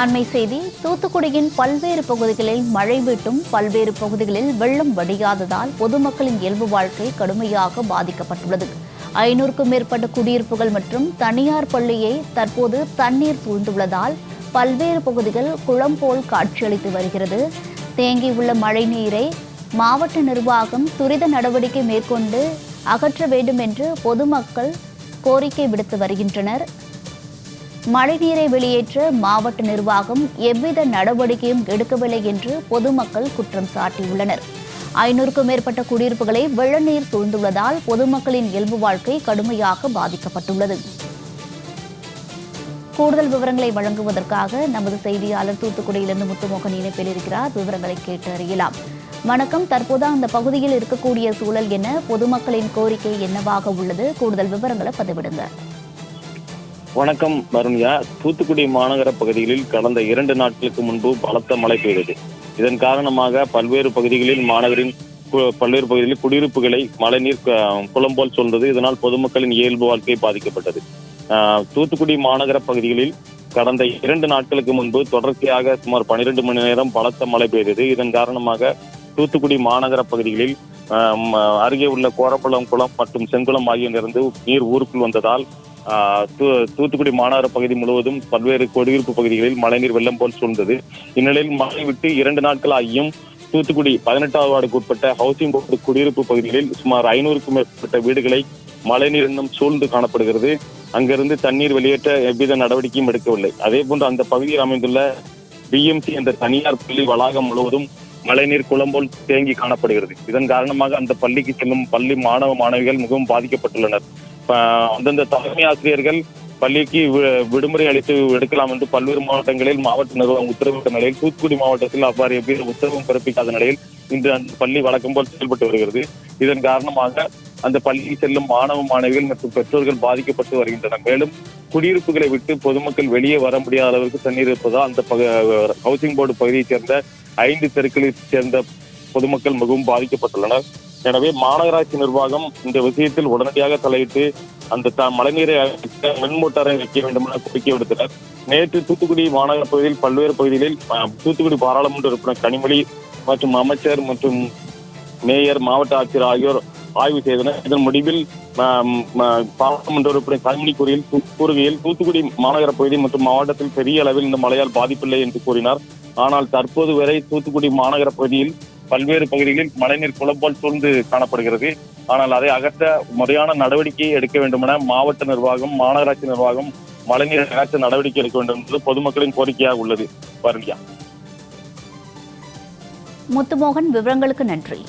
அண்மை செய்தி தூத்துக்குடியின் பல்வேறு பகுதிகளில் மழை வீட்டும் பல்வேறு பகுதிகளில் வெள்ளம் வடியாததால் பொதுமக்களின் இயல்பு வாழ்க்கை கடுமையாக பாதிக்கப்பட்டுள்ளது. ஐநூறுக்கும் மேற்பட்ட குடியிருப்புகள் மற்றும் தனியார் பள்ளியை தற்போது தண்ணீர் சூழ்ந்துள்ளதால் பல்வேறு பகுதிகள் குளம் போல் காட்சியளித்து வருகிறது. தேங்கியுள்ள மழை நீரை மாவட்ட நிர்வாகம் துரித நடவடிக்கை மேற்கொண்டு அகற்ற வேண்டும் என்று பொதுமக்கள் கோரிக்கை விடுத்து வருகின்றனர். மழைநீரை வெளியேற்ற மாவட்ட நிர்வாகம் எவ்வித நடவடிக்கையும் எடுக்கவில்லை என்று பொதுமக்கள் குற்றம் சாட்டியுள்ளனர். ஐநூறுக்கும் மேற்பட்ட குடியிருப்புகளை வெள்ள நீர் சூழ்ந்துள்ளதால் பொதுமக்களின் இயல்பு வாழ்க்கை கடுமையாக பாதிக்கப்பட்டுள்ளது. கூடுதல் விவரங்களை வழங்குவதற்காக நமது செய்தியாளர் தூத்துக்குடியிலிருந்து முத்துமோகன் இணைப்பில் இருக்கிறார். விவரங்களை கேட்டு அறியலாம். வணக்கம். தற்போது அந்த பகுதியில் இருக்கக்கூடிய சூழல் என்ன? பொதுமக்களின் கோரிக்கை என்னவாக உள்ளது? கூடுதல் விவரங்களை பதிவிடுங்க. வணக்கம் வருண்யா தூத்துக்குடி மாநகர பகுதிகளில் கடந்த இரண்டு நாட்களுக்கு முன்பு பலத்த மழை பெய்தது. இதன் காரணமாக பல்வேறு பகுதிகளில் மாநகரின் கு- பல்வேறு பகுதிகளில் குடியிருப்புகளை மழைநீர் குளம் போல் சொல்றது இதனால் பொதுமக்களின் இயல்பு வாழ்க்கை பாதிக்கப்பட்டது. தூத்துக்குடி மாநகர பகுதிகளில் கடந்த இரண்டு நாட்களுக்கு முன்பு தொடர்ச்சியாக சுமார் பனிரெண்டு மணி நேரம் பலத்த மழை பெய்தது. இதன் காரணமாக தூத்துக்குடி மாநகர பகுதிகளில் அருகே உள்ள கோரப்பள்ளம் குளம் மற்றும் செங்குளம் ஆகியவிலிருந்து நீர் ஊருக்குள் வந்ததால் தூத்துக்குடி மாநகர பகுதி முழுவதும் பல்வேறு குடியிருப்பு பகுதிகளில் மழைநீர் வெள்ளம் போல் சூழ்ந்தது. இந்நிலையில் மழை விட்டு இரண்டு நாட்கள் ஆகியும் தூத்துக்குடி பதினெட்டாவது வார்டுக்கு உட்பட்ட ஹவுசிங் போர்டு குடியிருப்பு பகுதிகளில் சுமார் ஐநூறுக்கும் மேற்பட்ட வீடுகளை மழைநீர் இன்னும் சூழ்ந்து காணப்படுகிறது. அங்கிருந்து தண்ணீர் வெளியேற்ற எவ்வித நடவடிக்கையும் எடுக்கவில்லை. அதே போன்று அந்த பகுதியில் அமைந்துள்ள பிஎம்சி என்ற தனியார் பள்ளி வளாகம் முழுவதும் மழைநீர் குளம்போல் தேங்கி காணப்படுகிறது. இதன் காரணமாக அந்த பள்ளிக்கு செல்லும் பள்ளி மாணவ மாணவிகள் மிகவும் பாதிக்கப்பட்டுள்ளனர். அந்தந்த தலைமை ஆசிரியர்கள் பள்ளிக்கு வி- விடுமுறை அளித்து எடுக்கலாம் என்று பல்வேறு மாவட்டங்களில் மாவட்ட நிர்வாகம் உத்தரவிட்ட நிலையில் தூத்துக்குடி மாவட்டத்தில் அவ்வாறு எவ்வித உத்தரவும் பிறப்பிக்காத நிலையில் இன்று அந்த பள்ளி வழக்கம் போல் செயல்பட்டு வருகிறது. இதன் காரணமாக அந்த பள்ளிக்கு செல்லும் மாணவ மாணவிகள் மற்றும் பெற்றோர்கள் பாதிக்கப்பட்டு வருகின்றனர். மேலும் குடியிருப்புகளை விட்டு பொதுமக்கள் வெளியே வர முடியாத அளவிற்கு தண்ணீர் இருப்பதால் அந்த ஹவுசிங் போர்டு பகுதியைச் சேர்ந்த ஐந்து தெருக்களைச் சேர்ந்த பொதுமக்கள் மிகவும் பாதிக்கப்பட்டுள்ளனர். எனவே மாநகராட்சி நிர்வாகம் இந்த விஷயத்தில் உடனடியாக தலையிட்டு அந்த த- மழைநீரை மின் மோட்டாரை வைக்க வேண்டும் என கோரிக்கை விடுத்தனர். நேற்று தூத்துக்குடி மாநகர பகுதியில் பல்வேறு பகுதிகளில் தூத்துக்குடி பாராளுமன்ற உறுப்பினர் கனிமொழி மற்றும் அமைச்சர் மற்றும் மேயர் மாவட்ட ஆட்சியர் ஆகியோர் ஆய்வு செய்தனர். இதன் முடிவில் பாராளுமன்ற உறுப்பினர் கனிமொழி கூறியில் கூறுகையில் தூத்துக்குடி மாநகர பகுதி மற்றும் மாவட்டத்தில் பெரிய அளவில் இந்த மழையால் பாதிப்பில்லை என்று கூறினார். ஆனால் தற்போது வரை தூத்துக்குடி மாநகர பகுதியில் பல்வேறு பகுதிகளில் மழைநீர் குளம்போல் சூழ்ந்து காணப்படுகிறது. ஆனால் அதை அகற்ற முறையான நடவடிக்கை எடுக்க வேண்டும் என மாவட்ட நிர்வாகம் மாநகராட்சி நிர்வாகம் மழைநீர் அகற்ற நடவடிக்கை எடுக்க வேண்டும் என்பது பொதுமக்களின் கோரிக்கையாக உள்ளது. வருண்யா முத்துமோகன் விவரங்களுக்கு நன்றி.